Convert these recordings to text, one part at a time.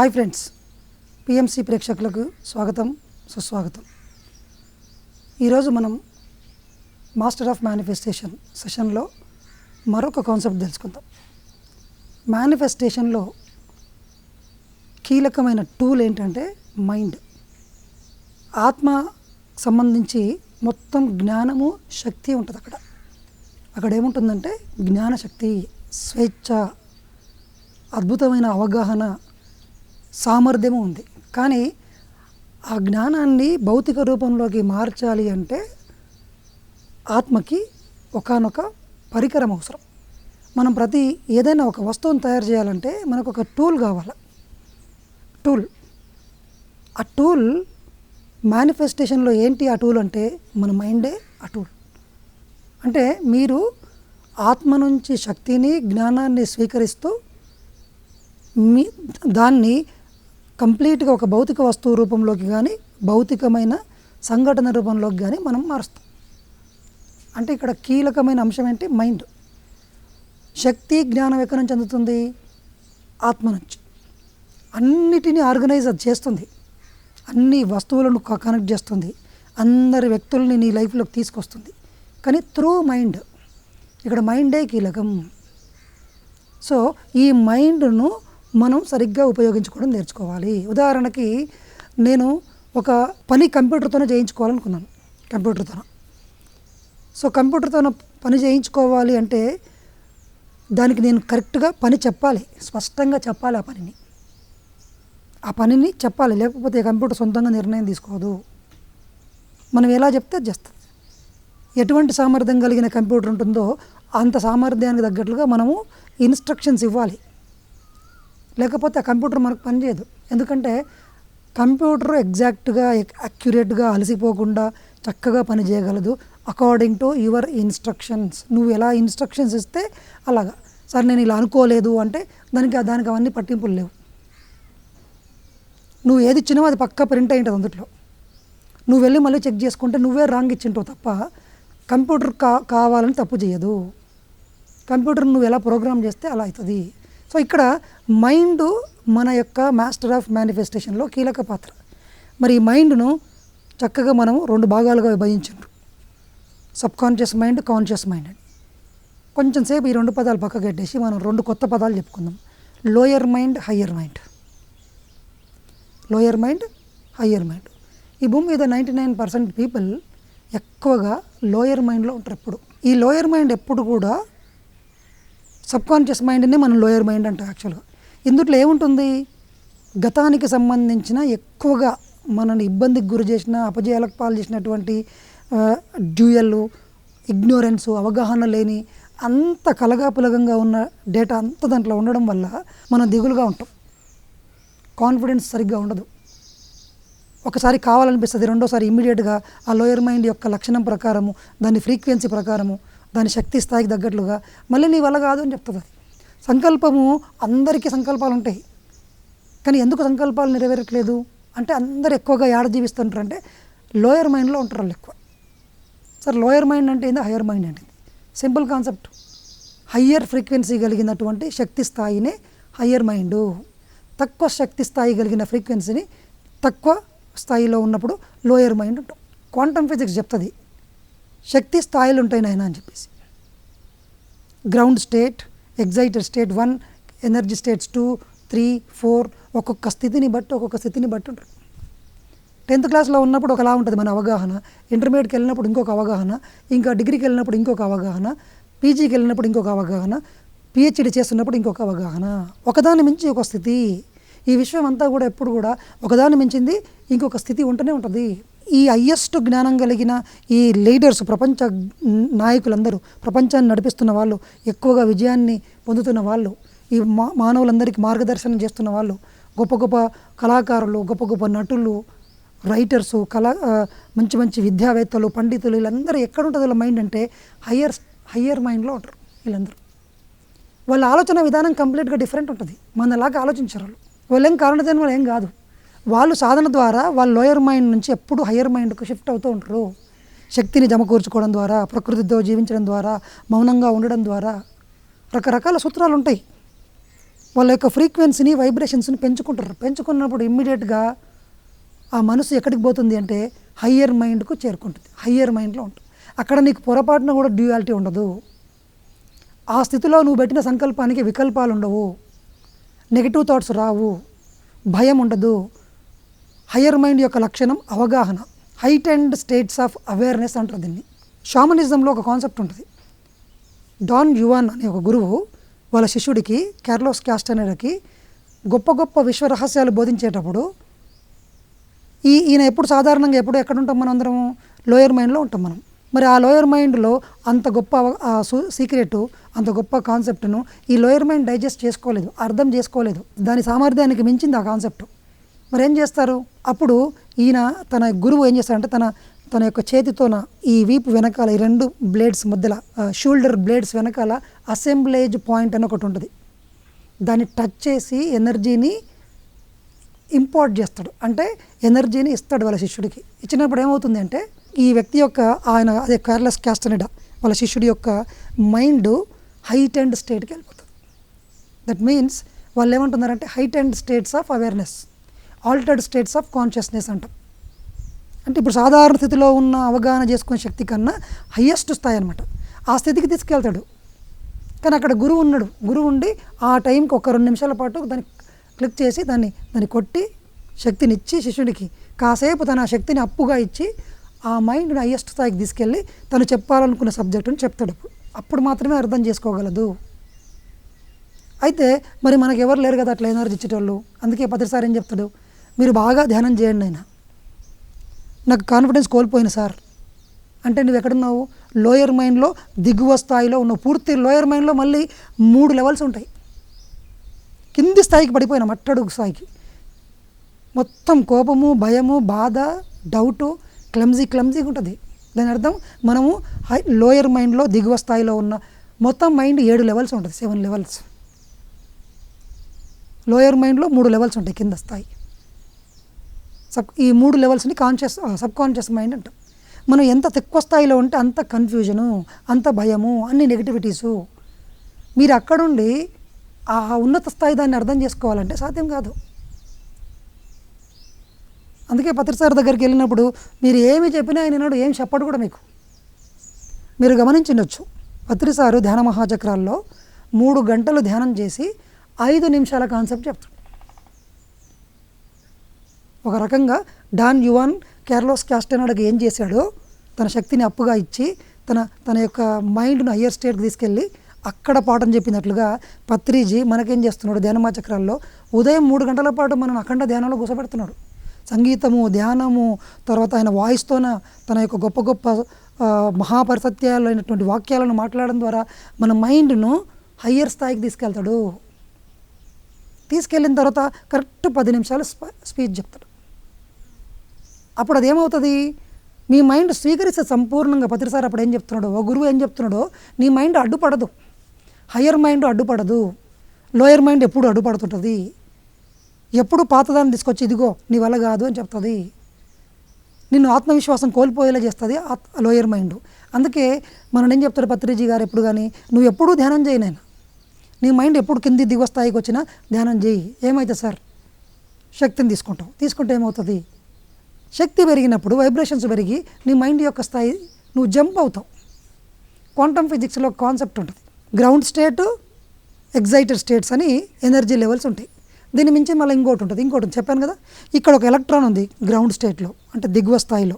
Hi friends PMC ప్రేక్షకులకు స్వాగతం సుస్వాగతం. ఈరోజు మనం మాస్టర్ ఆఫ్ మేనిఫెస్టేషన్ సెషన్లో మరొక కాన్సెప్ట్ తెలుసుకుందాం. మేనిఫెస్టేషన్లో కీలకమైన టూల్ ఏంటంటే మైండ్. ఆత్మ సంబంధించి మొత్తం జ్ఞానము శక్తి ఉంటుంది అక్కడ. అక్కడ ఏముంటుందంటే జ్ఞానశక్తి స్వేచ్ఛ అద్భుతమైన అవగాహన సామర్థ్యము ఉంది. కానీ ఆ జ్ఞానాన్ని భౌతిక రూపంలోకి మార్చాలి అంటే ఆత్మకి ఒకానొక పరికరం అవసరం. మనం ప్రతి ఏదైనా ఒక వస్తువును తయారు చేయాలంటే మనకు ఒక టూల్ కావాలి. టూల్. ఆ టూల్ మేనిఫెస్టేషన్లో ఏంటి ఆ టూల్ అంటే మన మైండే ఆ టూల్. అంటే మీరు ఆత్మ నుంచి శక్తిని జ్ఞానాన్ని స్వీకరిస్తూ మీ దాన్ని కంప్లీట్గా ఒక భౌతిక వస్తువు రూపంలోకి కానీ భౌతికమైన సంఘటన రూపంలోకి కానీ మనం మారుస్తాం. అంటే ఇక్కడ కీలకమైన అంశం ఏంటి? మైండ్. శక్తి జ్ఞానం ఎక్కడి నుంచి అందుతుంది? ఆత్మ నుంచి. అన్నిటినీ ఆర్గనైజ్ అది చేస్తుంది. అన్ని వస్తువులను కనెక్ట్ చేస్తుంది. అందరి వ్యక్తుల్ని నీ లైఫ్లోకి తీసుకొస్తుంది. కానీ త్రూ మైండ్. ఇక్కడ మైండే కీలకం. సో ఈ మైండ్ను మనం సరిగ్గా ఉపయోగించుకోవడం నేర్చుకోవాలి. ఉదాహరణకి నేను ఒక పని కంప్యూటర్తోనే చేయించుకోవాలనుకున్నాను. కంప్యూటర్తో సో కంప్యూటర్తో పని చేయించుకోవాలి అంటే దానికి నేను కరెక్ట్గా పని చెప్పాలి. స్పష్టంగా చెప్పాలి ఆ పనిని. ఆ పనిని చెప్పాలి. లేకపోతే కంప్యూటర్ సొంతంగా నిర్ణయం తీసుకోదు. మనం ఎలా చెప్తే చేస్తుంది. ఎటువంటి సామర్థ్యం కలిగిన కంప్యూటర్ ఉంటుందో అంత సామర్థ్యానికి తగ్గట్లుగా మనము ఇన్స్ట్రక్షన్స్ ఇవ్వాలి. లేకపోతే ఆ కంప్యూటర్ మనకు పనిచేయదు. ఎందుకంటే కంప్యూటర్ ఎగ్జాక్ట్గా అక్యురేట్గా అలసిపోకుండా చక్కగా పని చేయగలదు. అకార్డింగ్ టు యువర్ ఇన్స్ట్రక్షన్స్ నువ్వు ఎలా ఇన్స్ట్రక్షన్స్ ఇస్తే అలాగా. సార్ నేను ఇలా అనుకోలేదు అంటే దానికి దానికి అవన్నీ పట్టింపులు లేవు. నువ్వు ఏది ఇచ్చినావో అది పక్కా ప్రింట్ అయి ఉంటుంది అందులో నువ్వు వెళ్ళి మళ్ళీ చెక్ చేసుకుంటే నువ్వే రాంగ్ ఇచ్చింటావు తప్ప కంప్యూటర్ కా కావాలని తప్పు చేయదు. కంప్యూటర్ నువ్వు ఎలా ప్రోగ్రామ్ చేస్తే అలా అవుతుంది. సో ఇక్కడ మైండ్ మన యొక్క మాస్టర్ ఆఫ్ మేనిఫెస్టేషన్లో కీలక పాత్ర. మరి ఈ మైండ్ను చక్కగా మనం రెండు భాగాలుగా విభజించారు. Sub conscious mind conscious mind అని. కొంచెం సేపు ఈ రెండు పదాలు పక్కకు పెట్టేసి మనం రెండు కొత్త పదాలు చెప్పుకుందాం. Lower mind higher mind. Lower mind higher mind. ఈ భూమి మీద నైంటీ నైన్ పర్సెంట్ పీపుల్ ఎక్కువగా లోయర్ మైండ్లో ఉంటారు ఎప్పుడు. ఈ లోయర్ మైండ్ ఎప్పుడు కూడా సబ్ కాన్షియస్ మైండ్నే మనం లోయర్ మైండ్ అంటాం యాక్చువల్గా. ఇందుట్లో ఏముంటుంది? గతానికి సంబంధించిన ఎక్కువగా మనని ఇబ్బందికి గురి చేసిన అపజయాలకు పాలు చేసినటువంటి డ్యూయల్ ఇగ్నోరెన్స్ అవగాహన లేని అంత కలగాపులగంగా ఉన్న డేటా అంత దాంట్లో ఉండడం వల్ల మనం దిగులుగా ఉంటాం. కాన్ఫిడెన్స్ సరిగ్గా ఉండదు. ఒకసారి కావాలనిపిస్తుంది రెండోసారి ఇమీడియట్గా ఆ లోయర్ మైండ్ యొక్క లక్షణం ప్రకారము దాని ఫ్రీక్వెన్సీ ప్రకారము దాని శక్తి స్థాయికి తగ్గట్లుగా మళ్ళీ నీ వల్ల కాదు అని చెప్తుంది. అది సంకల్పము అందరికీ సంకల్పాలు ఉంటాయి. కానీ ఎందుకు సంకల్పాలు నెరవేరట్లేదు? అంటే అందరు ఎక్కువగా ఏడ జీవిస్తుంటారు అంటే లోయర్ మైండ్లో ఉంటారు వాళ్ళు ఎక్కువ. సార్ లోయర్ మైండ్ అంటే ఏంది? హయ్యర్ మైండ్ అంటే సింపుల్ కాన్సెప్ట్ హయ్యర్ ఫ్రీక్వెన్సీ కలిగినటువంటి శక్తి స్థాయినే హయ్యర్ మైండు తక్కువ శక్తి స్థాయి కలిగిన ఫ్రీక్వెన్సీని తక్కువ స్థాయిలో ఉన్నప్పుడు లోయర్ మైండ్ ఉంటాం క్వాంటమ్ ఫిజిక్స్ చెప్తుంది. శక్తి స్థాయిలు ఉంటాయి నాయన అని చెప్పేసి. Ground state excited state one energy states two three four ఒక్కొక్క స్థితిని బట్టి ఒక్కొక్క స్థితిని బట్టి ఉంటుంది టెన్త్ క్లాస్లో ఉన్నప్పుడు ఒకలా ఉంటుంది మన అవగాహన. ఇంటర్మీడియట్కి వెళ్ళినప్పుడు ఇంకొక అవగాహన. ఇంకా డిగ్రీకి వెళ్ళినప్పుడు ఇంకొక అవగాహన. పీజీకి వెళ్ళినప్పుడు ఇంకొక అవగాహన. పిహెచ్డి చేస్తున్నప్పుడు ఇంకొక అవగాహన. ఒకదాని మించి ఒక స్థితి. ఈ విశ్వం అంతా కూడా ఎప్పుడు కూడా ఒకదాని మించింది ఇంకొక స్థితి ఉంటూనే ఉంటుంది. ఈ హయ్యెస్ట్ జ్ఞానం కలిగిన ఈ లీడర్స్ ప్రపంచ నాయకులందరూ ప్రపంచాన్ని నడిపిస్తున్న వాళ్ళు ఎక్కువగా విజయాన్ని పొందుతున్న వాళ్ళు ఈ మా మానవులందరికీ మార్గదర్శనం చేస్తున్న వాళ్ళు గొప్ప గొప్ప కళాకారులు గొప్ప గొప్ప నటులు రైటర్సు కళా మంచి మంచి విద్యావేత్తలు పండితులు వీళ్ళందరూ ఎక్కడ ఉంటుంది వీళ్ళ మైండ్ అంటే హయ్యర్ హయ్యర్ మైండ్లో ఉంటారు వీళ్ళందరూ. వాళ్ళ ఆలోచన విధానం కంప్లీట్గా డిఫరెంట్ ఉంటుంది. మనలాగా ఆలోచించరు వాళ్ళు. వాళ్ళు ఏం కారణం వాళ్ళు ఏం కాదు. వాళ్ళు సాధన ద్వారా వాళ్ళు లోయర్ మైండ్ నుంచి ఎప్పుడు హయ్యర్ మైండ్కు షిఫ్ట్ అవుతూ ఉంటారు. శక్తిని జమకూర్చుకోవడం ద్వారా ప్రకృతితో జీవించడం ద్వారా మౌనంగా ఉండడం ద్వారా రకరకాల సూత్రాలు ఉంటాయి. వాళ్ళ యొక్క ఫ్రీక్వెన్సీని వైబ్రేషన్స్ని పెంచుకుంటారు. పెంచుకున్నప్పుడు ఇమ్మీడియట్గా ఆ మనసు ఎక్కడికి పోతుంది అంటే హయ్యర్ మైండ్కు చేరుకుంటుంది. హయ్యర్ మైండ్లో ఉంటుంది. అక్కడ నీకు పొరపాటున కూడా డ్యూయాలిటీ ఉండదు. ఆ స్థితిలో నువ్వు పెట్టిన సంకల్పానికి వికల్పాలు ఉండవు నెగిటివ్ థాట్స్ రావు. భయం ఉండదు. హయ్యర్ మైండ్ యొక్క లక్షణం అవగాహన heightened states of awareness అంటారు దీన్ని. షామనిజంలో ఒక కాన్సెప్ట్ ఉంటుంది. డాన్ యువాన్ అనే ఒక గురువు వాళ్ళ శిష్యుడికి క్యార్లోస్ క్యాస్టనర్కి గొప్ప గొప్ప విశ్వ రహస్యాలు బోధించేటప్పుడు ఈ ఈయన ఎప్పుడు సాధారణంగా ఎప్పుడు ఎక్కడ ఉంటాం మనం అందరం? లోయర్ మైండ్లో ఉంటాం మనం. మరి ఆ లోయర్ మైండ్లో అంత గొప్ప సీక్రెట్ అంత గొప్ప కాన్సెప్ట్ను ఈ లోయర్ మైండ్ డైజెస్ట్ చేసుకోలేదు అర్థం చేసుకోలేదు. దాని సామర్థ్యానికి మించింది ఆ కాన్సెప్ట్. మరి ఏం చేస్తారు? అప్పుడు ఈయన తన గురువు ఏం చేస్తారంటే తన తన యొక్క చేతితోన ఈ వీపు వెనకాల ఈ రెండు బ్లేడ్స్ మధ్యలో షోల్డర్ బ్లేడ్స్ వెనకాల అసెంబ్లేజ్ పాయింట్ అని ఒకటి ఉంటుంది. దాన్ని టచ్ చేసి ఎనర్జీని ఇంపోర్ట్ చేస్తాడు. అంటే ఎనర్జీని ఇస్తాడు వాళ్ళ శిష్యుడికి. ఇచ్చినప్పుడు ఏమవుతుంది అంటే ఈ వ్యక్తి యొక్క ఆయన అదే కేర్లెస్ క్యాస్టనిడా వాళ్ళ శిష్యుడి యొక్క మైండ్ హైట్ అండ్ స్టేట్కి వెళ్ళిపోతుంది. దట్ మీన్స్ వాళ్ళు ఏమంటున్నారంటే heightened states of awareness altered states of consciousness అంటాం. అంటే ఇప్పుడు సాధారణ స్థితిలో ఉన్న అవగాహన చేసుకునే శక్తి కన్నా హయ్యెస్ట్ స్థాయి అనమాట ఆ స్థితికి తీసుకెళ్తాడు. కానీ అక్కడ గురువు ఉన్నాడు. గురువు ఉండి ఆ టైంకి ఒక రెండు నిమిషాల పాటు దాన్ని క్లిక్ చేసి దాన్ని దాన్ని కొట్టి శక్తిని ఇచ్చి శిష్యుడికి కాసేపు తన ఆ శక్తిని అప్పుగా ఇచ్చి ఆ మైండ్ని హయ్యెస్ట్ స్థాయికి తీసుకెళ్ళి తను చెప్పాలనుకున్న సబ్జెక్టుని చెప్తాడు. అప్పుడు అప్పుడు మాత్రమే అర్థం చేసుకోగలదు. అయితే మరి మనకు ఎవరు లేరు కదా అట్లా ఎనర్జీ ఇచ్చేటోళ్ళు? అందుకే ప్రతిసారి ఏం చెప్తాడు? మీరు బాగా ధ్యానం చేయండి ఆయన నాకు కాన్ఫిడెన్స్ కోల్పోయింది సార్. అంటే నువ్వు ఎక్కడున్నావు? లోయర్ మైండ్లో దిగువ స్థాయిలో ఉన్నావు. పూర్తి లోయర్ మైండ్లో మళ్ళీ మూడు లెవెల్స్ ఉంటాయి. కింది స్థాయికి పడిపోయిన మట్టడుగు స్థాయికి. మొత్తం కోపము భయము బాధ డౌటు క్లమ్జీ క్లమ్జీగా ఉంటుంది. దాని అర్థం మనము హై లోయర్ మైండ్లో దిగువ స్థాయిలో ఉన్న మొత్తం మైండ్ ఏడు లెవెల్స్ ఉంటుంది సెవెన్ లెవెల్స్ లోయర్ మైండ్లో మూడు లెవెల్స్ ఉంటాయి కింద స్థాయి. సబ్ ఈ మూడు లెవెల్స్ని కాన్షియస్ సబ్ కాన్షియస్ మైండ్ అంటాం. మనం ఎంత తక్కువ స్థాయిలో ఉంటే అంత కన్ఫ్యూజను అంత భయము అన్ని నెగిటివిటీసు మీరు అక్కడుండి ఆ ఉన్నత స్థాయి దాన్ని అర్థం చేసుకోవాలంటే సాధ్యం కాదు. అందుకే పత్రిసార్ దగ్గరికి వెళ్ళినప్పుడు మీరు ఏమి చెప్పినా ఆయన నాడు ఏం చెప్పడు కూడా మీకు. మీరు గమనించవచ్చు పత్రిసారు ధ్యాన మహాచక్రాల్లో మూడు గంటలు ధ్యానం చేసి ఐదు నిమిషాల కాన్సెప్ట్ చెప్తాడు. ఒక రకంగా డాన్ యువాన్ కేర్లోస్ క్యాస్టనర్కి ఏం చేశాడో తన శక్తిని అప్పుగా ఇచ్చి తన తన యొక్క మైండ్ను హయ్యర్ స్టేట్కి తీసుకెళ్ళి అక్కడ పాఠం చెప్పినట్లుగా పత్రిజీ మనకేం చేస్తున్నాడు ధ్యానమా చక్రాల్లో ఉదయం మూడు గంటల పాటు మనం అఖండ ధ్యానంలో కూర్చోబెడుతున్నాడు సంగీతము ధ్యానము తర్వాత ఆయన వాయిస్తోన తన యొక్క గొప్ప గొప్ప మహాపరిసత్యాలైనటువంటి అయినటువంటి వాక్యాలను మాట్లాడడం ద్వారా మన మైండ్ను హయ్యర్ స్థాయికి తీసుకెళ్తాడు. తీసుకెళ్ళిన తర్వాత కరెక్ట్ పది నిమిషాలు స్ప- స్పీచ్ చెప్తాడు. అప్పుడు అదేమవుతుంది మీ మైండ్ స్వీకరిస్తే సంపూర్ణంగా ప్రతిసారి అప్పుడు ఏం చెప్తున్నాడో? ఓ గురువు ఏం చెప్తున్నాడో? నీ మైండ్ అడ్డుపడదు. హయ్యర్ మైండ్ అడ్డుపడదు. లోయర్ మైండ్ ఎప్పుడు అడ్డుపడుతుంటుంది? ఎప్పుడు పాతదాన్ని తీసుకొచ్చి ఇదిగో నీ వల్ల కాదు అని చెప్తుంది. నిన్ను ఆత్మవిశ్వాసం కోల్పోయేలా చేస్తుంది లోయర్ మైండ్. అందుకే మనం ఏం చెప్తాడు పత్రిజీ గారు ఎప్పుడు కానీ నువ్వు ఎప్పుడూ ధ్యానం చేయి నేను నీ మైండ్ ఎప్పుడు కింది దిగువ స్థాయికి వచ్చినా ధ్యానం చేయి. ఏమైతే సార్? శక్తిని తీసుకుంటావు. తీసుకుంటే ఏమవుతుంది? శక్తి పెరిగినప్పుడు వైబ్రేషన్స్ పెరిగి నీ మైండ్ యొక్క స్థాయి నువ్వు జంప్ అవుతావు. క్వాంటమ్ ఫిజిక్స్లో కాన్సెప్ట్ ఉంటుంది. గ్రౌండ్ స్టేట్ ఎగ్జైటెడ్ స్టేట్స్ అని ఎనర్జీ లెవెల్స్ ఉంటాయి. దీని మించి మళ్ళీ ఇంకోటి ఉంటుంది. ఇంకోటి చెప్పాను కదా? ఇక్కడ ఒక ఎలక్ట్రాన్ ఉంది గ్రౌండ్ స్టేట్లో అంటే దిగువ స్థాయిలో.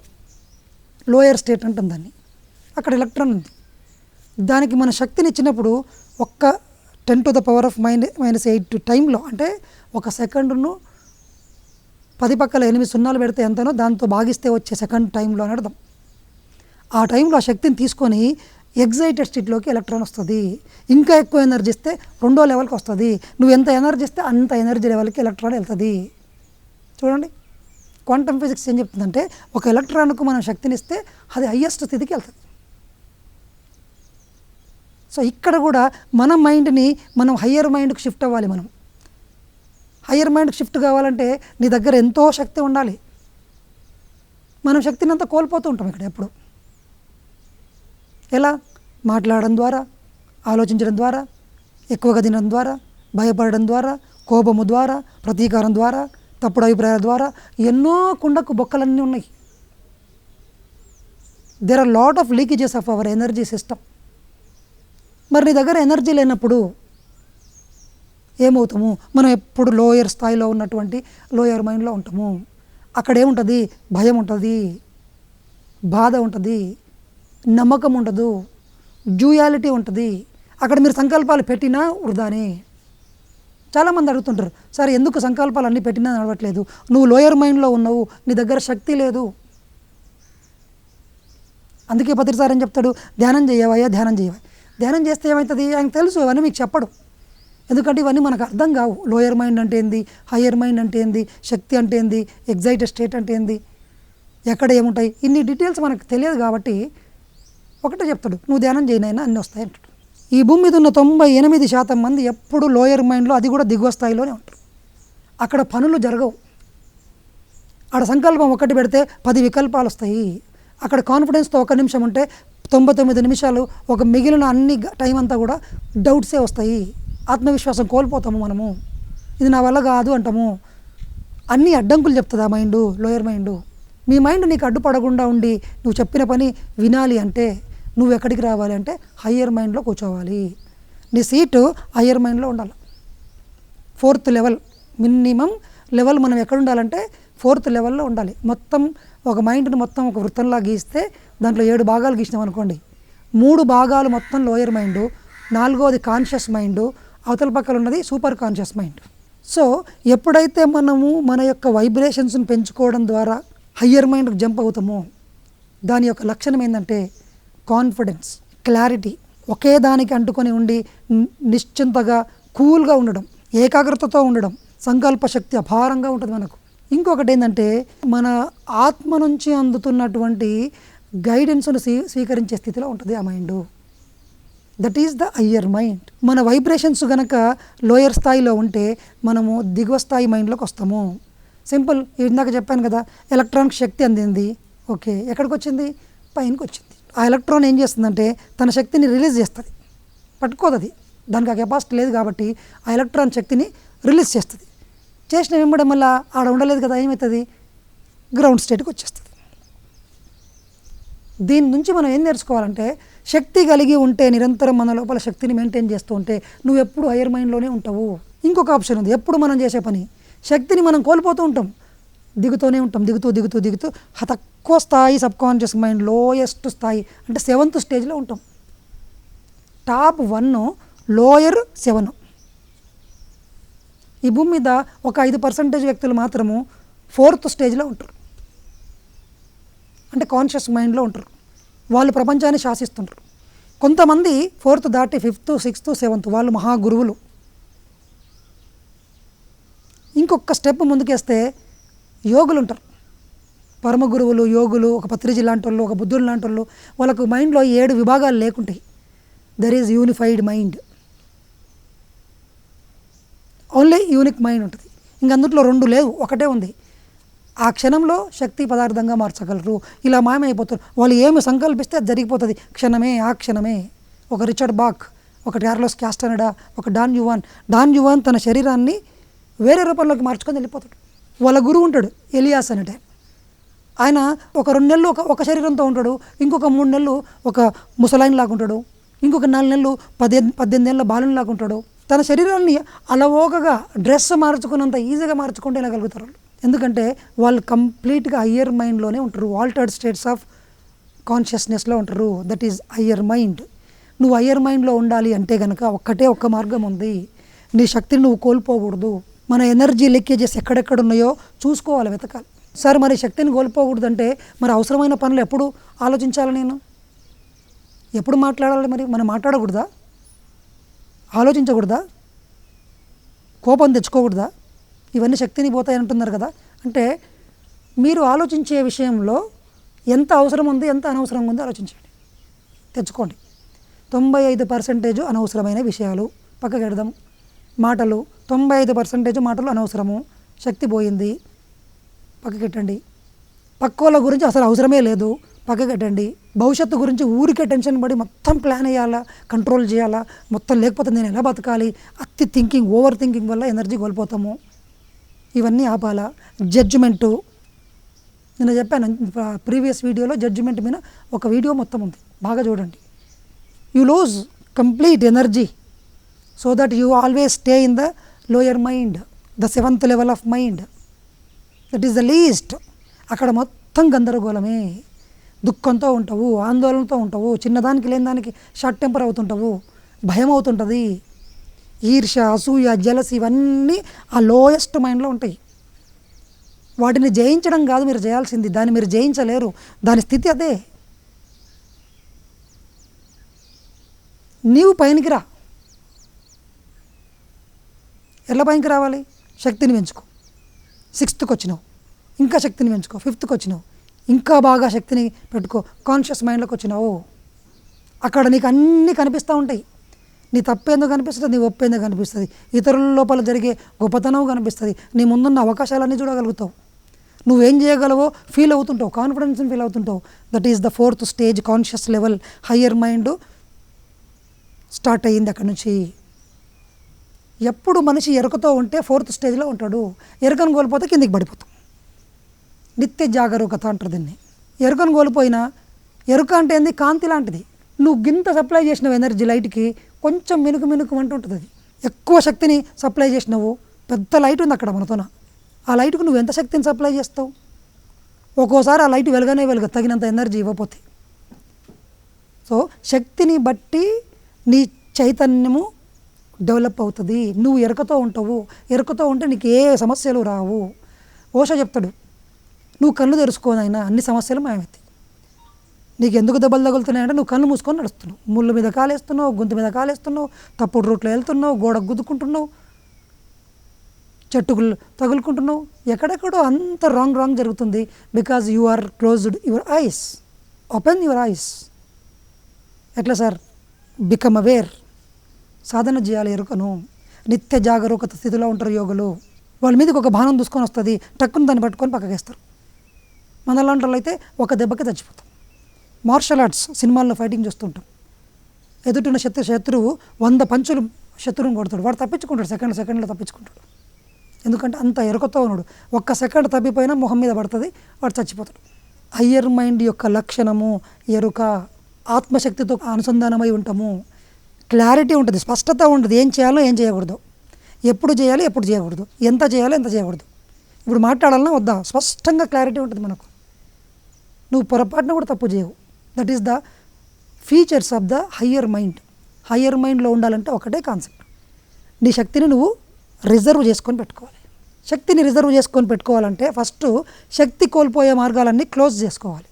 లోయర్ స్టేట్ అంటుంది దాన్ని. అక్కడ ఎలక్ట్రాన్ ఉంది. దానికి మన శక్తిని ఇచ్చినప్పుడు ఒక్క ten to the power of mind minus eight టైంలో అంటే ఒక సెకండ్ను పది పక్కల ఎనిమిది సున్నాలు పెడితే ఎంతనో? దాంతో భాగిస్తే వచ్చే సెకండ్ టైంలో అని అర్థం. ఆ టైంలో ఆ శక్తిని తీసుకొని ఎగ్జైటెడ్ స్టేట్లోకి ఎలక్ట్రాన్ వస్తుంది. ఇంకా ఎక్కువ ఎనర్జీ ఇస్తే రెండో లెవెల్కి వస్తుంది. నువ్వు ఎంత ఎనర్జీ ఇస్తే అంత ఎనర్జీ లెవెల్కి ఎలక్ట్రాన్ వెళ్తుంది. చూడండి. క్వాంటమ్ ఫిజిక్స్ ఏం చెప్తుందంటే ఒక ఎలక్ట్రాన్కు మనం శక్తిని ఇస్తే అది హయ్యెస్ట్ స్థితికి వెళ్తుంది. సో ఇక్కడ కూడా మన మైండ్ని మనం హయ్యర్ మైండ్కి షిఫ్ట్ అవ్వాలి మనం. హయ్యర్ మైండ్కి షిఫ్ట్ కావాలంటే నీ దగ్గర ఎంతో శక్తి ఉండాలి. మనం శక్తిని అంతా కోల్పోతూ ఉంటాం ఇక్కడ ఎప్పుడు. ఎలా? మాట్లాడడం ద్వారా ఆలోచించడం ద్వారా ఎక్కువగా తినడం ద్వారా భయపడడం ద్వారా కోపము ద్వారా ప్రతీకారం ద్వారా తప్పుడు అభిప్రాయాల ద్వారా ఎన్నో కుండకు బొక్కలన్నీ ఉన్నాయి. There are lot of leakages of our energy system మరి నీ దగ్గర ఎనర్జీ లేనప్పుడు ఏమవుతాము? మనం ఎప్పుడు లోయర్ స్థాయిలో ఉన్నటువంటి లోయర్ మైండ్లో ఉంటాము. అక్కడ ఏముంటుంది భయం ఉంటుంది బాధ ఉంటుంది. నమ్మకం ఉండదు. జూయాలిటీ ఉంటుంది. అక్కడ మీరు సంకల్పాలు పెట్టినా వృధానే. చాలామంది అడుగుతుంటారు సార్ ఎందుకు సంకల్పాలు అన్నీ పెట్టినా నడవట్లేదు? నువ్వు లోయర్ మైండ్లో ఉన్నావు నీ దగ్గర శక్తి లేదు. అందుకే పత్రిసారి ఏం చెప్తాడు? ధ్యానం చేయవయ్యా ధ్యానం చేయవా ధ్యానం చేస్తే ఏమవుతుంది ఆయనకు తెలుసు అని మీకు చెప్పడు. ఎందుకంటే ఇవన్నీ మనకు అర్థం కావు. లోయర్ మైండ్ అంటే ఏంది? హయ్యర్ మైండ్ అంటే ఏంది? శక్తి అంటే ఏంది? ఎగ్జైటెడ్ స్టేట్ అంటే ఏంది? ఎక్కడ ఏముంటాయి? ఇన్ని డీటెయిల్స్ మనకు తెలియదు కాబట్టి ఒకటే చెప్తాడు. నువ్వు ధ్యానం చేయనైనా అన్నీ వస్తాయి అంటాడు. ఈ భూమి మీద ఉన్న తొంభై ఎనిమిది శాతం మంది ఎప్పుడు లోయర్ మైండ్లో అది కూడా దిగువ స్థాయిలోనే ఉంటారు. అక్కడ పనులు జరగవు. ఆడ సంకల్పం ఒకటి పెడితే పది వికల్పాలు వస్తాయి. అక్కడ కాన్ఫిడెన్స్తో ఒక నిమిషం ఉంటే తొంభై తొమ్మిది నిమిషాలు ఒక మిగిలిన అన్ని టైం అంతా కూడా డౌట్సే వస్తాయి. ఆత్మవిశ్వాసం కోల్పోతాము మనము. ఇది నా వల్ల కాదు అంటాము. అన్ని అడ్డంకులు చెప్తుంది ఆ మైండ్ లోయర్ మైండ్? మీ మైండ్ నీకు అడ్డుపడకుండా ఉండి నువ్వు చెప్పిన పని వినాలి అంటే నువ్వు ఎక్కడికి రావాలి అంటే హయ్యర్ మైండ్లో కూర్చోవాలి. నీ సీటు హయ్యర్ మైండ్లో ఉండాలి. Fourth level. మినిమం లెవెల్ మనం ఎక్కడ ఉండాలంటే ఫోర్త్ లెవెల్లో ఉండాలి. మొత్తం ఒక మైండ్ని మొత్తం ఒక వృత్తంలా గీస్తే దాంట్లో ఏడు భాగాలు గీసినాం అనుకోండి. మూడు భాగాలు మొత్తం లోయర్ మైండ్ నాలుగోది కాన్షియస్ మైండ్ అవతల పక్కన ఉన్నది సూపర్ కాన్షియస్ మైండ్. సో ఎప్పుడైతే మనము మన యొక్క వైబ్రేషన్స్ని పెంచుకోవడం ద్వారా హయ్యర్ మైండ్కి జంప్ అవుతామో దాని యొక్క లక్షణం ఏంటంటే కాన్ఫిడెన్స్ క్లారిటీ. ఒకే దానికి అంటుకొని ఉండి నిశ్చింతగా కూల్గా ఉండడం ఏకాగ్రతతో ఉండడం సంకల్ప శక్తి అపారంగా ఉంటుంది మనకు. ఇంకొకటి ఏంటంటే మన ఆత్మ నుంచి అందుతున్నటువంటి గైడెన్స్ను స్వీ స్వీకరించే స్థితిలో ఉంటుంది ఆ mind. That is the higher mind మన వైబ్రేషన్స్ గనక లోయర్ స్థాయిలో ఉంటే మనము దిగువ స్థాయి మైండ్లోకి వస్తాము. సింపుల్ ఇందాక చెప్పాను కదా ఎలక్ట్రానిక్ శక్తి అందింది. ఓకే ఎక్కడికి వచ్చింది పైనకి వచ్చింది ఆ ఎలక్ట్రాన్ ఏం చేస్తుందంటే తన శక్తిని రిలీజ్ చేస్తుంది. పట్టుకోదు అది దానికి ఆ కెపాసిటీ లేదు కాబట్టి ఆ ఎలక్ట్రాన్ శక్తిని రిలీజ్ చేస్తుంది. చేసిన వెంబడం వల్ల ఆడ ఉండలేదు కదా ఏమవుతుంది గ్రౌండ్ స్టేట్కి వచ్చేస్తుంది. దీని నుంచి మనం ఏం నేర్చుకోవాలంటే శక్తి కలిగి ఉంటే నిరంతరం మన లోపల శక్తిని మెయింటైన్ చేస్తూ ఉంటే నువ్వు ఎప్పుడు హయ్యర్ మైండ్లోనే ఉంటావు. ఇంకొక ఆప్షన్ ఉంది. ఎప్పుడు మనం చేసే పని? శక్తిని మనం కోల్పోతూ ఉంటాం. దిగుతూనే ఉంటాం. దిగుతూ దిగుతూ దిగుతూ తక్కువ స్థాయి సబ్ కాన్షియస్ మైండ్ లోయెస్ట్ స్థాయి అంటే సెవెంత్ స్టేజ్లో ఉంటాం. టాప్ వన్ లోయర్ సెవెన్ ఈ భూమి మీద ఒక ఐదు పర్సెంటేజ్ వ్యక్తులు మాత్రము ఫోర్త్ స్టేజ్లో ఉంటారు. అంటే కాన్షియస్ మైండ్లో ఉంటారు. వాళ్ళు ప్రపంచాన్ని శాసిస్తుంటారు. కొంతమంది ఫోర్త్ దాటి ఫిఫ్త్ సిక్స్త్ సెవెంత్ వాళ్ళు మహాగురువులు. ఇంకొక స్టెప్ ముందుకేస్తే యోగులు ఉంటారు పరమ గురువులు యోగులు ఒక పత్రిజీ లాంటి వాళ్ళు ఒక బుద్ధుడు లాంటి వాళ్ళు వాళ్ళకు మైండ్లో ఏడు విభాగాలు లేకుంటాయి. There is unified mind only unique mind ఉంటుంది. ఇంక అందుట్లో రెండు లేవు. ఒకటే ఉంది. ఆ క్షణంలో శక్తి పదార్థంగా మార్చగలరు. ఇలా మాయమైపోతారు. వాళ్ళు ఏమి సంకల్పిస్తే అది జరిగిపోతుంది. క్షణమే ఆ క్షణమే. ఒక రిచర్డ్ బాక్ ఒక క్యార్లోస్ క్యాస్టనడా ఒక డాన్ యువాన్ డాన్ యువాన్ తన శరీరాన్ని వేరే రూపంలోకి మార్చుకొని వెళ్ళిపోతాడు. వాళ్ళ గురువు ఉంటాడు ఎలియాస్ అనేట ఆయన ఒక రెండు నెలలు ఒక ఒక శరీరంతో ఉంటాడు. ఇంకొక మూడు నెలలు ఒక ముసలాయిన్ లాగా ఉంటాడు. ఇంకొక నాలుగు నెలలు పద్దెనిమిది పద్దెనిమిది నెలల బాలుని లాగా ఉంటాడు. తన శరీరాన్ని అలవోకగా డ్రెస్ మార్చుకున్నంత ఈజీగా మార్చుకుంటే వెళ్ళగలుగుతారు వాళ్ళు? ఎందుకంటే వాళ్ళు కంప్లీట్గా హయ్యర్ మైండ్లోనే ఉంటారు. ఆల్టర్డ్ స్టేట్స్ ఆఫ్ కాన్షియస్నెస్లో ఉంటారు. దట్ ఈజ్ హయ్యర్ మైండ్ నువ్వు హయ్యర్ మైండ్లో ఉండాలి అంటే కనుక ఒక్కటే ఒక్క మార్గం ఉంది. నీ శక్తిని నువ్వు కోల్పోకూడదు. మన ఎనర్జీ లీకేజెస్ ఎక్కడెక్కడ ఉన్నాయో చూసుకోవాలి వెతకాలి. సార్ మరి శక్తిని కోల్పోకూడదు అంటే మరి అవసరమైన పనులు ఎప్పుడు ఆలోచించాలి నేను? ఎప్పుడు మాట్లాడాలి మరి? మనం మాట్లాడకూడదా? ఆలోచించకూడదా? కోపం తెచ్చుకోకూడదా? ఇవన్నీ శక్తిని పోతాయి అంటున్నారు కదా. అంటే మీరు ఆలోచించే విషయంలో ఎంత అవసరం ఉంది ఎంత అనవసరంగా ఉంది ఆలోచించండి. తెచ్చుకోండి. తొంభై ఐదు పర్సెంటేజ్ అనవసరమైన విషయాలు. పక్కకి పెడదాం. మాటలు. తొంభై ఐదు పర్సెంటేజ్ మాటలు అనవసరము. శక్తి పోయింది. పక్కకెట్టండి పక్కోళ్ళ గురించి అసలు అవసరమే లేదు. పక్కకెట్టండి భవిష్యత్తు గురించి ఊరికే టెన్షన్ పడి మొత్తం ప్లాన్ వేయాలా? కంట్రోల్ చేయాలా? మొత్తం లేకపోతే నేను ఎలా బతకాలి? అతి థింకింగ్ ఓవర్ థింకింగ్ వల్ల ఎనర్జీ కోల్పోతాము. ఇవన్నీ ఆపాలా జడ్జిమెంటు. నేను చెప్పాను ప్రీవియస్ వీడియోలో జడ్జిమెంట్ మీద ఒక వీడియో మొత్తం ఉంది. బాగా చూడండి. You lose complete energy so that you always stay in the lower mind the seventh level of mind that is the least అక్కడ మొత్తం గందరగోళమే. దుఃఖంతో ఉంటావు ఆందోళనతో ఉంటావు చిన్నదానికి లేని దానికి షార్ట్ టెంపర్ అవుతుంటావు భయం అవుతుంటుంది ఈర్ష అసూయ జలస్ ఇవన్నీ ఆ లోయెస్ట్ మైండ్లో ఉంటాయి. వాటిని జయించడం కాదు మీరు చేయాల్సింది దాన్ని మీరు జయించలేరు. దాని స్థితి అదే. నీవు పైనకి రా. ఎలా పైనకి రావాలి? శక్తిని పెంచుకో. సిక్స్త్కి వచ్చినావు. ఇంకా శక్తిని పెంచుకో. ఫిఫ్త్కి వచ్చినావు. ఇంకా బాగా శక్తిని పెట్టుకో. కాన్షియస్ మైండ్లోకి వచ్చినావు. అక్కడ నీకు అన్నీ కనిపిస్తూ ఉంటాయి. నీ తప్పేందో కనిపిస్తుంది నీ ఒప్పేందో కనిపిస్తుంది. ఇతరుల లోపల జరిగే గొప్పతనం కనిపిస్తుంది. నీ ముందున్న అవకాశాలన్నీ చూడగలుగుతావు. నువ్వేం చేయగలవో ఫీల్ అవుతుంటావు కాన్ఫిడెన్స్ని feel అవుతుంటావు. That is the fourth stage conscious level higher mind start అయ్యింది అక్కడ నుంచి. ఎప్పుడు మనిషి ఎరుకతో ఉంటే ఫోర్త్ స్టేజ్లో ఉంటాడు. ఎరుకను కోల్పోతే కిందికి పడిపోతాం. నిత్య జాగరూకత అంటారు దీన్ని. ఎరుకను కోల్పోయినా ఎరుక అంటే ఏంది? కాంతి లాంటిది. నువ్వు గింత సప్లై చేసినవి ఎనర్జీ లైట్కి కొంచెం మినుకు మినుకు అంటూ ఉంటుంది అది. ఎక్కువ శక్తిని సప్లై చేసినావు. పెద్ద లైట్ ఉంది అక్కడ మనతోన. ఆ లైట్కు నువ్వు ఎంత శక్తిని సప్లై చేస్తావు? ఒక్కోసారి ఆ లైట్ వెలగనే వెలుగ తగినంత ఎనర్జీ ఇవ్వకపోతే. సో శక్తిని బట్టి నీ చైతన్యము డెవలప్ అవుతుంది. నువ్వు ఎరుకతో ఉంటావు. ఎరుకతో ఉంటే నీకు ఏ సమస్యలు రావు. ఓష చెప్తాడు నువ్వు కళ్ళు తెరుచుకోనైనా అన్ని సమస్యలు మాయమవుతాయి. నీకు ఎందుకు దెబ్బలు తగులుతున్నాయంటే నువ్వు కళ్ళు మూసుకొని నడుస్తున్నావు. ముళ్ళు మీద కాలేస్తున్నావు గుంత మీద కాలేస్తున్నావు తప్పుడు రూట్లో వెళ్తున్నావు గోడకు గుద్దుకుంటున్నావు చెట్టుకు తగులుకుంటున్నావు. ఎక్కడెక్కడో అంత రాంగ్ రాంగ్ జరుగుతుంది. Because you are closed your eyes open your eyes ఎట్లా సార్? బికమ్ అవేర్ సాధన చేయాలి ఎరుకను. నిత్య జాగరూకత స్థితిలో ఉంటారు యోగులు. వాళ్ళ మీదకి ఒక బాణం దూసుకొని వస్తుంది. టక్కుని దాన్ని పట్టుకొని పక్కకేస్తారు. మనలాంటి వాళ్ళు అయితే ఒక దెబ్బకి చచ్చిపోతాం. మార్షల్ ఆర్ట్స్ సినిమాల్లో ఫైటింగ్ చేస్తుంటాం. ఎదుటిన శత్రు శత్రువు వంద పంచులు శత్రువుని కొడతాడు. వాడు తప్పించుకుంటాడు సెకండ్ సెకండ్లో తప్పించుకుంటాడు. ఎందుకంటే అంత ఎరుకతో ఉన్నాడు. ఒక్క సెకండ్ తప్పిపోయినా మొహం మీద పడుతుంది వాడు చచ్చిపోతాడు. హయ్యర్ మైండ్ యొక్క లక్షణము ఎరుక ఆత్మశక్తితో అనుసంధానమై ఉంటాము. క్లారిటీ ఉంటుంది స్పష్టత ఉంటుంది ఏం చేయాలో ఏం చేయకూడదు. ఎప్పుడు చేయాలి ఎప్పుడు చేయకూడదు. ఎంత చేయాలో ఎంత చేయకూడదు. ఇప్పుడు మాట్లాడాలన్నా వద్దా? స్పష్టంగా క్లారిటీ ఉంటుంది మనకు. నువ్వు పొరపాటున కూడా తప్పు చేయవు. That is the features of the higher mind higher మైండ్లో ఉండాలంటే ఒకటే కాన్సెప్ట్ నీ శక్తిని నువ్వు రిజర్వ్ చేసుకొని పెట్టుకోవాలి. శక్తిని రిజర్వ్ చేసుకొని పెట్టుకోవాలంటే ఫస్ట్ శక్తి కోల్పోయే మార్గాలన్నీ క్లోజ్ చేసుకోవాలి.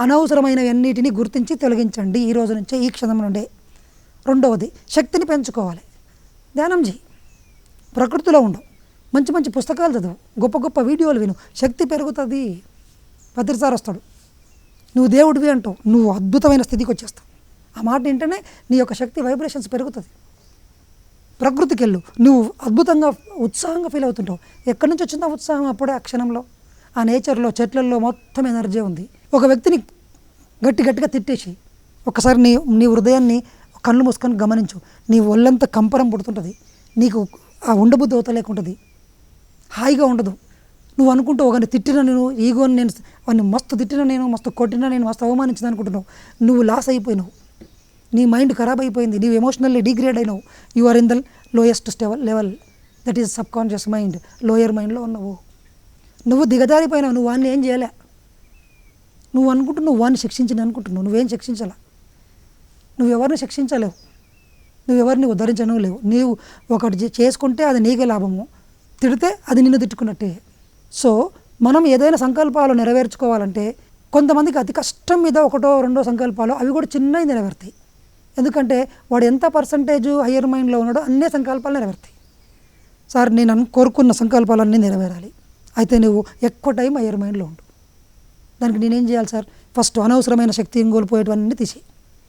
అనవసరమైనవన్నిటిని గుర్తించి తొలగించండి ఈ రోజు నుంచే ఈ క్షణం నుండే. రెండవది శక్తిని పెంచుకోవాలి. ధ్యానం చేయి ప్రకృతిలో ఉండు. మంచి మంచి పుస్తకాలు చదువు. గొప్ప గొప్ప వీడియోలు విను. శక్తి పెరుగుతుంది. భద్రసారి వస్తాడు. నువ్వు దేవుడివి అంటావు. నువ్వు అద్భుతమైన స్థితికి వచ్చేస్తావు. ఆ మాట ఏంటనే నీ యొక్క శక్తి వైబ్రేషన్స్ పెరుగుతుంది. ప్రకృతికి వెళ్ళు నువ్వు అద్భుతంగా ఉత్సాహంగా ఫీల్ అవుతుంటావు. ఎక్కడి నుంచి వచ్చిందా ఉత్సాహం? అప్పుడే ఆ క్షణంలో. ఆ నేచర్లో చెట్లల్లో మొత్తం ఎనర్జీ ఉంది. ఒక వ్యక్తిని గట్టి గట్టిగా తిట్టేసి ఒకసారి నీ నీ హృదయాన్ని కళ్ళు మూసుకొని గమనించు. నీ ఒళ్ళంతా కంపరం పుడుతుంటుంది. నీకు ఆ ఉండబుద్ధి అవుతలేకుంటుంది. హాయిగా ఉండదు. నువ్వు అనుకుంటావు ఒకరిని తిట్టిన నేను ఈగోని నేను వాడిని మస్తు తిట్టిన నేను మస్తు కొట్టిన నేను మస్తు అవమానించింది అనుకుంటున్నావు. నువ్వు లాస్ అయిపోయినావు. నీ మైండ్ ఖరాబ్ అయిపోయింది. నీవు ఎమోషనల్లీ డిగ్రేడ్ అయినావు. You are in the lowest స్టెవల్ level that is sub conscious mind lower మైండ్లో ఉన్నావు. నువ్వు దిగజారిపోయినావు. నువ్వు వాడిని ఏం చేయలే. నువ్వు అనుకుంటున్నావు వాడిని శిక్షించిన అనుకుంటున్నావు. నువ్వేం శిక్షించాల? నువ్వు ఎవరిని శిక్షించలేవు. నువ్వు ఎవరిని ఉద్ధరించను లేవు. నీవు ఒకటి చేసుకుంటే అది నీకే లాభము. తిడితే అది నిన్ను తిట్టుకున్నట్టే. సో మనం ఏదైనా సంకల్పాలు నెరవేర్చుకోవాలంటే కొంతమందికి అతి కష్టం మీద ఒకటో రెండో సంకల్పాలు అవి కూడా చిన్నవి నెరవేరుతాయి. ఎందుకంటే వాడు ఎంత పర్సంటేజ్ హయ్యర్ మైండ్లో ఉన్నాడో అన్నీ సంకల్పాలు నెరవేరుతాయి. సార్ నేను కోరుకున్న సంకల్పాలన్నీ నెరవేరాలి. అయితే నువ్వు ఎక్కువ టైం హయ్యర్ మైండ్లో ఉండు. దానికి నేనేం చేయాలి సార్? ఫస్ట్ అనవసరమైన శక్తిని కోల్పోయేటవన్నీ తీసి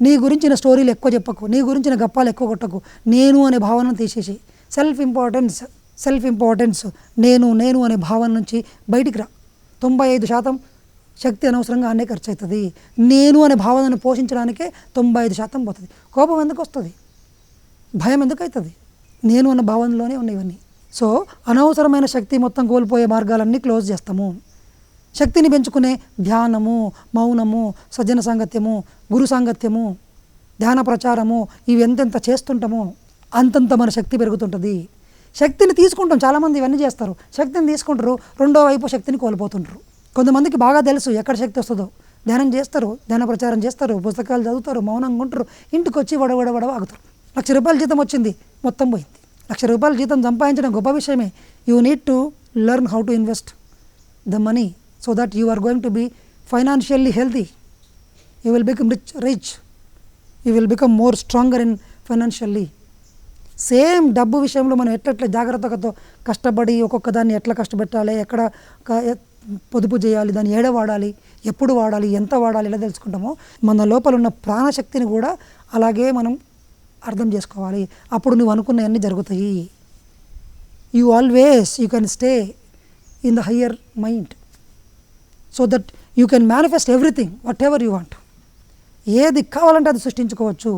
నీ గురించిన స్టోరీలు ఎక్కువ చెప్పకు. నీ గురించిన గప్పాలు ఎక్కువ కొట్టకు. నేను అనే భావనను తీసేసి సెల్ఫ్ ఇంపార్టెన్స్ సెల్ఫ్ ఇంపార్టెన్స్ నేను నేను అనే భావన నుంచి బయటికి రా. తొంభై ఐదు శాతం శక్తి అనవసరంగా అన్నే ఖర్చు అవుతుంది నేను అనే భావనను పోషించడానికే తొంభై ఐదు శాతం పోతుంది. కోపం ఎందుకు వస్తుంది? భయం ఎందుకు అవుతుంది నేను అన్న భావనలోనే ఉన్నాయి ఇవన్నీ సో అనవసరమైన శక్తి మొత్తం కోల్పోయే మార్గాలన్నీ క్లోజ్ చేస్తాము. శక్తిని పెంచుకునే ధ్యానము మౌనము సజ్జన సాంగత్యము గురు సాంగత్యము ధ్యాన ప్రచారము ఇవి ఎంతెంత చేస్తుంటామో అంతంత మన శక్తి పెరుగుతుంటుంది. శక్తిని తీసుకుంటాం. చాలామంది ఇవన్నీ చేస్తారు. శక్తిని తీసుకుంటారు. రెండో వైపు శక్తిని కోల్పోతుంటారు. కొంతమందికి బాగా తెలుసు ఎక్కడ శక్తి వస్తుందో. ధ్యానం చేస్తారు ధ్యాన ప్రచారం చేస్తారు పుస్తకాలు చదువుతారు మౌనంగా ఉంటారు. ఇంటికి వచ్చి వడవడ వడవ ఆగుతారు లక్ష రూపాయల జీతం వచ్చింది. మొత్తం పోయింది. లక్ష రూపాయల జీతం సంపాదించడం గొప్ప విషయమే. You need to learn how to invest the money so that you are going to be financially healthy you will become rich rich you will become more stronger in financially same డబ్బు విషయంలో మనం ఎట్లెట్లా జాగ్రత్తగా కష్టపడి ఒక్కొక్క దాన్ని ఎట్లా కష్టపెట్టాలి ఎక్కడ పొదుపు చేయాలి దాన్ని ఏడ వాడాలి ఎప్పుడు వాడాలి ఎంత వాడాలి ఎలా తెలుసుకుంటామో మన లోపల ఉన్న ప్రాణశక్తిని కూడా అలాగే మనం అర్థం చేసుకోవాలి. అప్పుడు నువ్వు అనుకున్నవన్నీ జరుగుతాయి. You always you can stay in the higher mind. So that you can manifest everything whatever you want. ఏది కావాలంటే అది సృష్టించుకోవచ్చు.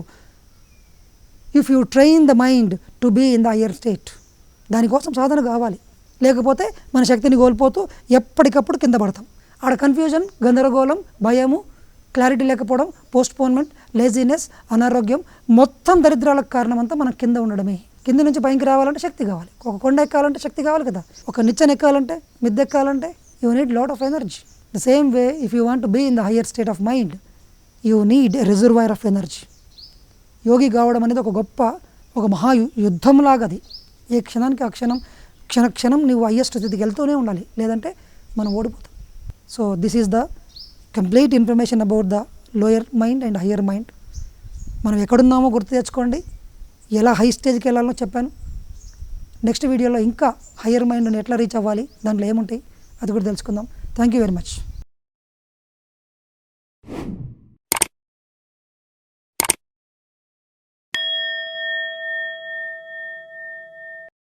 If you train the mind to be in the higher state దానికోసం సాధన కావాలి. లేకపోతే మన శక్తిని కోల్పోతూ ఎప్పటికప్పుడు కింద పడతాం. ఆడ కన్ఫ్యూజన్ గందరగోళం భయము క్లారిటీ లేకపోవడం పోస్ట్పోన్మెంట్ లేజీనెస్ అనారోగ్యం మొత్తం దరిద్రాలకు కారణం అంతా మనం కింద ఉండడమే. కింద నుంచి పైకి రావాలంటే శక్తి కావాలి. ఒక కొండ ఎక్కాలంటే శక్తి కావాలి కదా. ఒక నిచ్చెన ఎక్కాలంటే మిద్దె ఎక్కాలంటే you need lot of energy the same way if you want be in the higher state of mind you need reservoir of energy యోగి కావడం అనేది ఒక గొప్ప ఒక మహా యుద్ధంలాగది అది ఏ క్షణానికి ఆ క్షణం క్షణ క్షణం నువ్వు హయ్యెస్ట్ స్థితికి వెళ్తూనే ఉండాలి. లేదంటే మనం ఓడిపోతాం. So this is the complete information about the lower mind and higher mind మనం ఎక్కడున్నామో గుర్తు తెచ్చుకోండి. ఎలా హై స్టేజ్కి వెళ్ళాలో చెప్పాను. నెక్స్ట్ వీడియోలో ఇంకా హయ్యర్ మైండ్ని ఎట్లా రీచ్ అవ్వాలి? దాంట్లో ఏముంటాయి? అది కూడా తెలుసుకుందాం. Thank you very much